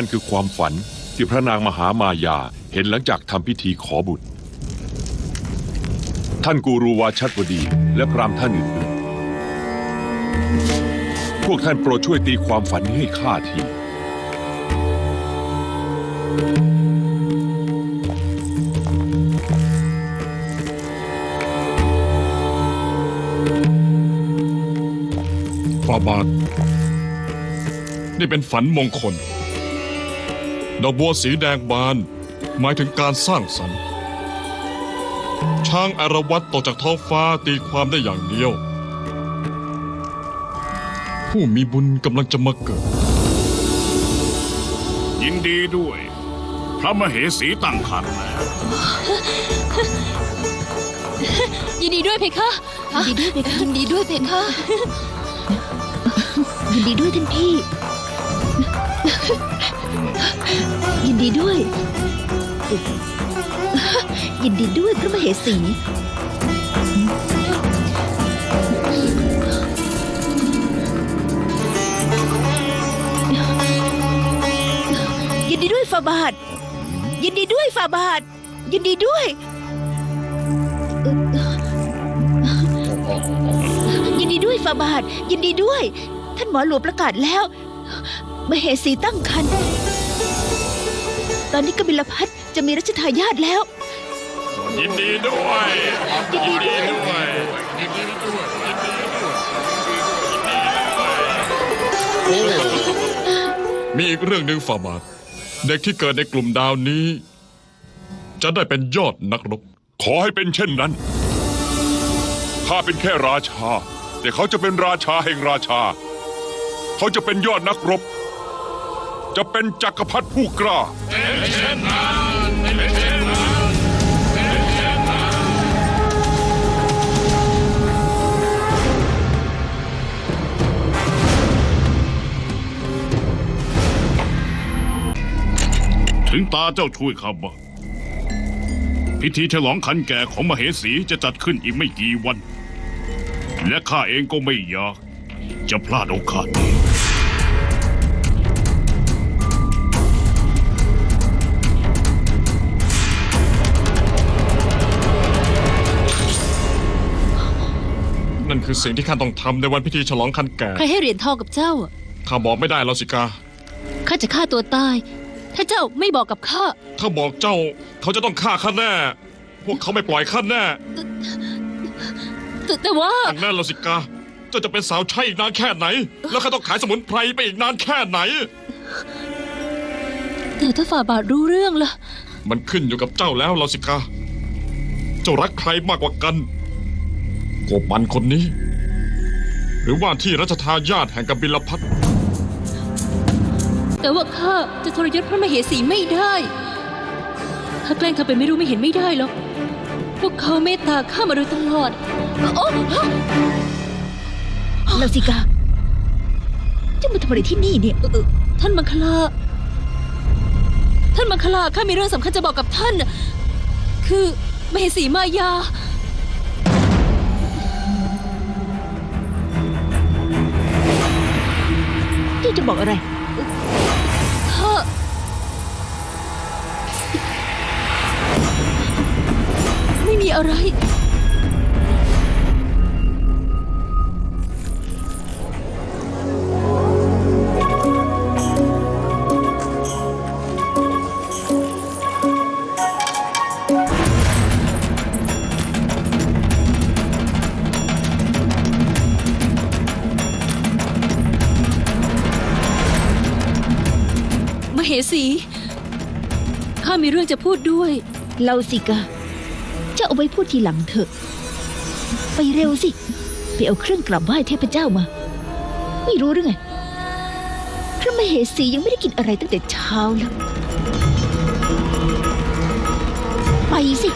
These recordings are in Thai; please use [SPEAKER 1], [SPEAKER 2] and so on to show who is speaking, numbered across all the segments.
[SPEAKER 1] นั่นคือความฝันที่พระนางมหามายาเห็นหลังจากทำพิธีขอบุตร ท่านกูรูวาชัดวดีและพรามท่านอื่นๆ พวกท่านโปรดช่วยตีความฝันนี้ให้ข้าที
[SPEAKER 2] ฟาบาท นี่เป็นฝันมงคล ดอกบัวสีแดงบาน หมายถึงการสร้างสรรค์ ช้างอารวัตตกจากท้องฟ้าตีความได้อย่างเดียว ผู้มีบุญกำลังจะมาเกิด
[SPEAKER 3] ยินดีด้วย พระมเหสีตั้งคันแล้ว
[SPEAKER 4] ยินดีด้วยเพคะ
[SPEAKER 5] ยินดีด้วยเพคะ
[SPEAKER 4] ยินดีด้วยเพคะ
[SPEAKER 5] ยินดีด้วยท่านพี่ ยินดีด้วย ยินดีด้วยพระมเหสียินดีด้วยฟาบาท ยินดีด้วยฟาบาท ยินดีด้วย ยินดีด้วยฟาบาท ยินดีด้วย ท่านหมอหลวงประกาศแล้ว มเหสีตั้งครรภ์ตอนนี้กบิลพัทจะมีรัชทายาทแล้ว
[SPEAKER 3] ยินดีด้วย
[SPEAKER 5] ยินดีด้วย
[SPEAKER 3] ด้วย
[SPEAKER 2] มีอีกเรื่องหนึ่งฟาบาทเด็กที่เกิดในกลุ่มดาวนี้ จะได้เป็นยอดนักรบ
[SPEAKER 1] ขอให้เป็นเช่นนั้น ข้าเป็นแค่ราชา แต่เขาจะเป็นราชาแห่งราชา เขาจะเป็นยอดนักรบ จะเป็นจักรพรรดิผู้กล้า
[SPEAKER 3] ถึงตาเจ้าช่วยข้าบ้างพิธีฉลองขันแก่ของมเหสีจะจัดขึ้นอีกไม่กี่วัน และข้าเองก็ไม่อยากจะพลาดโอกาสนี้
[SPEAKER 2] นั่นคือสิ่งที่ข้าต้องทำในวันพิธีฉลองคันแก่
[SPEAKER 4] ใครให้เหรียญทองกับเจ้าอะ
[SPEAKER 2] ข้าบอกไม่ได้แล้วสิกา
[SPEAKER 4] ข้าจะฆ่าตัวตาย ถ้าเจ้าไม่บอกกับข้า
[SPEAKER 2] ถ้าบอกเจ้า เขาจะต้องฆ่าข้าแน่ พวกเขาไม่ปล่อยข้าแน่
[SPEAKER 4] แต่แต่ว่า
[SPEAKER 2] อันแน่ละสิกา เจ้าจะเป็นสาวใช่อีกนานแค่ไหน แล้วข้าต้องขายสมุนไพรไปอีกนานแค่ไหน
[SPEAKER 4] แต่ถ้าฝ่าบาทรู้เรื่องล่ะ
[SPEAKER 2] มันขึ้นอยู่กับเจ้าแล้วลาสิกา เจ้ารักใครมากกว่ากัน กบมันคนนี้ หรือว่าที่รัชทายาทแห่งกบิลพัท
[SPEAKER 4] แต่ว่าข้าจะทรยศพระมเหสีไม่ได้ข้าแกล้งทำเป็นไม่รู้ไม่เห็นไม่ได้หรอกพวกเขาเมตตาข้ามาโดยตลอดโอ้
[SPEAKER 5] ลาสิกาเจะมาทำอะไรที่นี่เนี่ย
[SPEAKER 4] เอ่อท่านมังคลา ท่านมังคลาข้ามีเรื่องสำคัญจะบอกกับท่าน คือมเหสีมายา
[SPEAKER 5] ที่จะบอกอะไร
[SPEAKER 4] ไม่มีอะไร จะพูดด้วย
[SPEAKER 5] เราสิกาจะเอาไว้พูดทีหลังเถอะ ไปเร็วสิ ไปเอาเครื่องกลับไหว้เทพเจ้ามา ไม่รู้หรือไง พระมเหสียังไม่ได้กินอะไรตั้งแต่เช้าแล้ว ไปสิ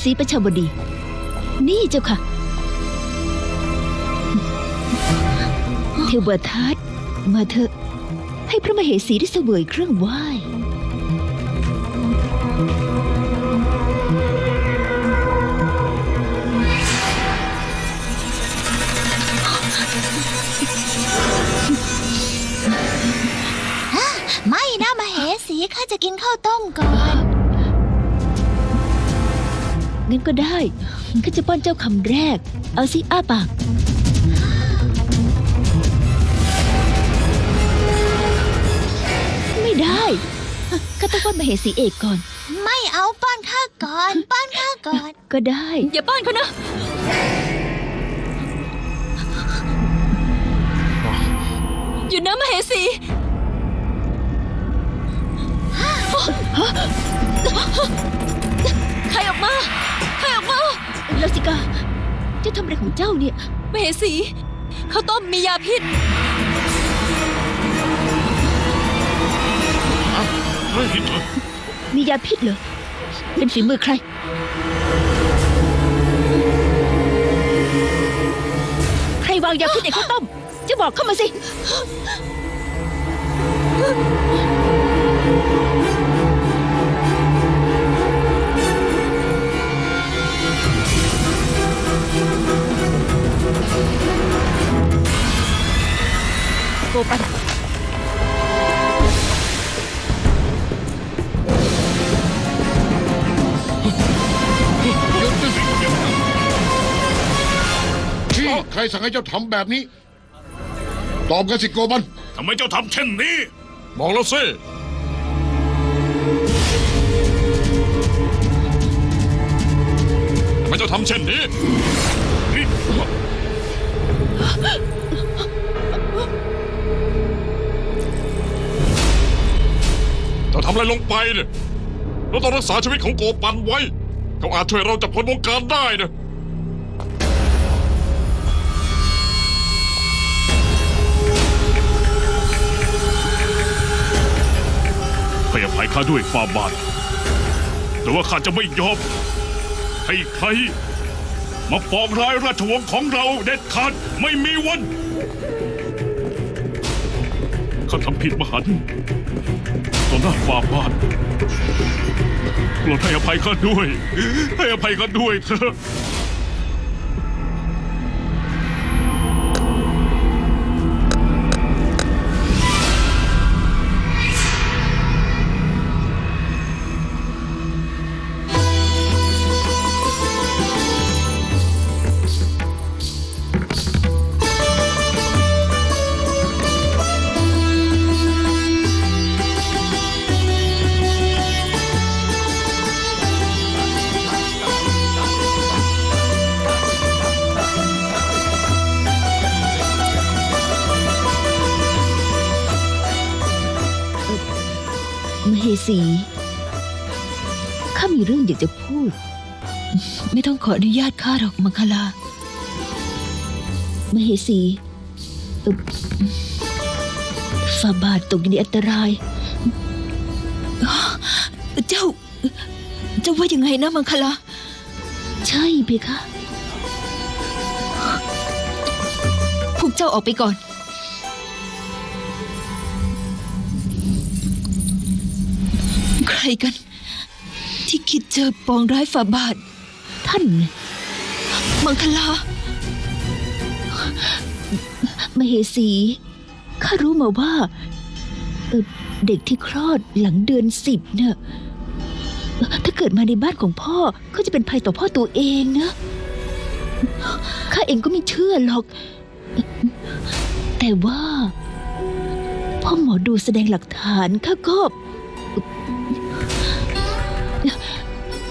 [SPEAKER 5] มเหสีประชาบดี นี่เจ้าค่ะ เทวทัตมาเถอะ ให้พระมเหสีได้เสวยเครื่องไหว้
[SPEAKER 6] ไม่นะมาเหสีข้าจะกินข้าวต้มก่อน
[SPEAKER 5] งั้นก็ได้ข้าจะป้อนเจ้าคำแรก เอาสิอ้าปาก ไม่ได้ข้าต้องป้อนมเหสีเอกก่อน
[SPEAKER 6] ไม่เอาป้อนข้าก่อน ป้อนข้าก่อน
[SPEAKER 5] ก็ได้
[SPEAKER 4] อย่าป้อนเขานะ อยู่นะมเหสีใครออกมาใครออกมา
[SPEAKER 5] ลาสิกาเจ้าทำอะไรของเจ้าเนี่ย
[SPEAKER 4] มเหสีข้าวต้มมียาพิษ
[SPEAKER 3] เฮ้ยเธอ
[SPEAKER 5] มียาพิษเหรอ เป็นฝีมือใคร ใครวางยาพิษในข้าวต้มจะบอกเข้ามาสิ โกปัน
[SPEAKER 7] ที่ใครสั่งให้เจ้าทำแบบนี้ ตอบกันสิโกบัน
[SPEAKER 3] ทำไมเจ้าทำเช่นนี้
[SPEAKER 2] บอกแล้วสิทำไมเจ้าทำเช่นนี้
[SPEAKER 3] นี่
[SPEAKER 2] เจ้าทำอะไรลงไปเนี่ยเราต้องรักษาชีวิตของโกปันไว้ เขาอาจช่วยเราจากคนวงการได้นะ
[SPEAKER 3] ให้อภัยข้าด้วยฟาบาทแต่ว่าข้าจะไม่ยอมให้ใคร มาปองร้ายราชวงศ์ของเราเด็ดขาดไม่มีวัน ทำผิดมหันต์ต่อหน้าฟาบาทโปรดให้อภัยข้าด้วย ให้อภัยข้าด้วยเถอะ
[SPEAKER 5] เหสี ข้ามีเรื่องอยากจะพูด
[SPEAKER 4] ไม่ต้องขออนุญาตข้าหรอกมังคลา
[SPEAKER 5] มเหสีฝ่าบาทตกอยู่ในอันตราย
[SPEAKER 4] เจ้า เจ้าว่ายังไงนะมังคลา
[SPEAKER 5] ใช่เพคะ
[SPEAKER 4] พวกเจ้าออกไปก่อน ใครกัน ที่คิดเจะปองร้ายฝ่าบาท
[SPEAKER 5] ท่าน
[SPEAKER 4] มังคลา
[SPEAKER 5] มเหสี ข้ารู้มาว่าเเด็กที่คลอดหลังเดือนสิบเนี่ยถ้าเกิดมาในบ้านของพ่อ ก็จะเป็นภัยต่อพ่อตัวเองนะ ข้าเองก็ไม่เชื่อหรอก แต่ว่า พ่อหมอดูแสดงหลักฐานข้าก็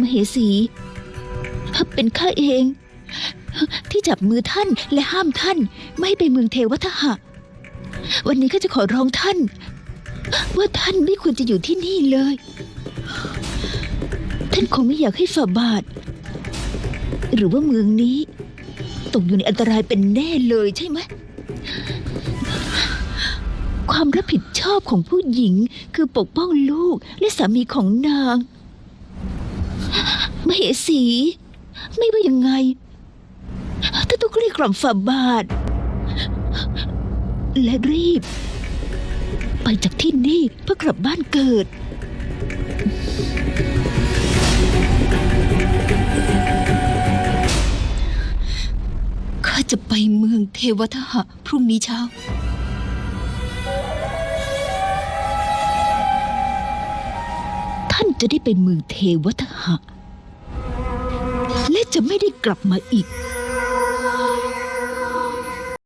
[SPEAKER 5] มเหสีเป็นข้าเอง ที่จับมือท่านและห้ามท่าน ไม่ให้ไปเมืองเทวทหะ วันนี้ข้าจะขอร้องท่าน ว่าท่านไม่ควรจะอยู่ที่นี่เลย ท่านคงไม่อยากให้ฝ่าบาท หรือว่าเมืองนี้ ตกอยู่ในอันตรายเป็นแน่เลยใช่ไหมความรับผิดชอบของผู้หญิงคือปกป้องลูกและสามีของนาง มเหสี ไม่ว่ายังไง ถ้าต้องเรียกกล่อมฝ่าบาท และรีบ ไปจากที่นี่เพื่อกลับบ้านเกิด
[SPEAKER 8] ข้าจะไปเมืองเทวทหะพรุ่งนี้เช้า
[SPEAKER 5] ท่านจะได้ไปเมืองเทวทหะ และจะไม่ได้กลับมาอีก